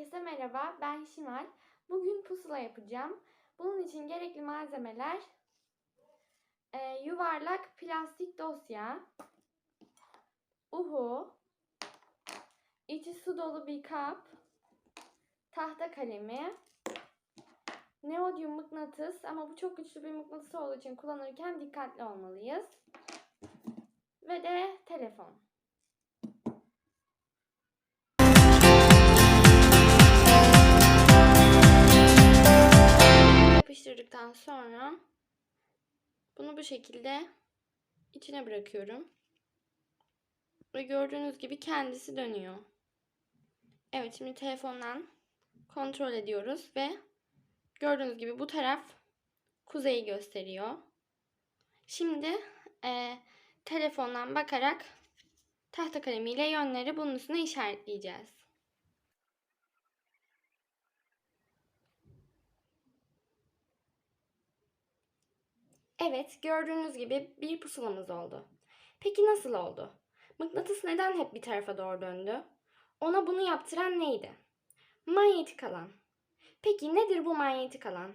merhaba, ben Şimal. Bugün pusula yapacağım. Bunun için gerekli malzemeler e, yuvarlak plastik dosya, uhu, içi su dolu bir kap, tahta kalemi, neodyum mıknatıs ama bu çok güçlü bir mıknatıs olduğu için kullanırken dikkatli olmalıyız. Ve de telefon. Yapıştırdıktan sonra bunu bu şekilde içine bırakıyorum. Ve gördüğünüz gibi kendisi dönüyor. Evet şimdi telefondan kontrol ediyoruz ve gördüğünüz gibi bu taraf kuzeyi gösteriyor. Şimdi e, telefondan bakarak tahta kalemiyle yönleri bunun üstüne işaretleyeceğiz. Evet, gördüğünüz gibi bir pusulamız oldu. Peki nasıl oldu? Mıknatıs neden hep bir tarafa doğru döndü? Ona bunu yaptıran neydi? Manyetik alan. Peki nedir bu manyetik alan?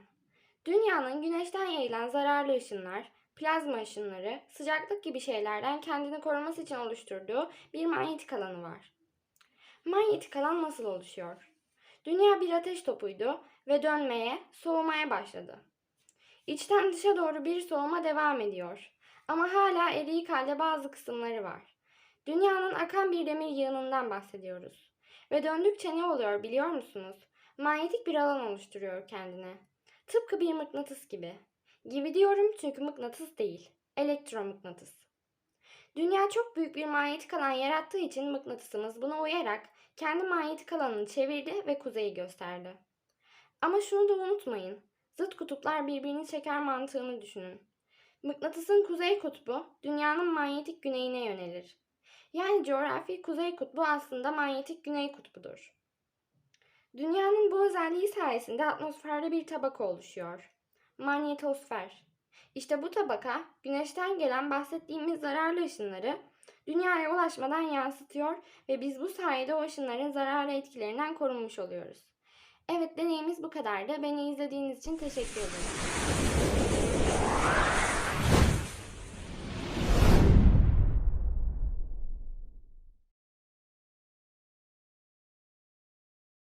Dünyanın güneşten yayılan zararlı ışınlar, plazma ışınları, sıcaklık gibi şeylerden kendini koruması için oluşturduğu bir manyetik alanı var. Manyetik alan nasıl oluşuyor? Dünya bir ateş topuydu ve dönmeye, soğumaya başladı. İçten dışa doğru bir soğuma devam ediyor. Ama hala eriyik halde bazı kısımları var. Dünyanın akan bir demir yığınından bahsediyoruz. Ve döndükçe ne oluyor biliyor musunuz? Manyetik bir alan oluşturuyor kendine. Tıpkı bir mıknatıs gibi. Gibi diyorum çünkü mıknatıs değil. Elektromıknatıs. Dünya çok büyük bir manyetik alan yarattığı için mıknatısımız buna uyarak kendi manyetik alanını çevirdi ve kuzeyi gösterdi. Ama şunu da unutmayın. Zıt kutuplar birbirini çeker mantığını düşünün. Mıknatısın kuzey kutbu dünyanın manyetik güneyine yönelir. Yani coğrafi kuzey kutbu aslında manyetik güney kutbudur. Dünyanın bu özelliği sayesinde atmosferde bir tabaka oluşuyor. Manyetosfer. İşte bu tabaka güneşten gelen bahsettiğimiz zararlı ışınları dünyaya ulaşmadan yansıtıyor ve biz bu sayede o ışınların zararlı etkilerinden korunmuş oluyoruz. Evet deneyimiz bu kadardı. Beni izlediğiniz için teşekkür ederim.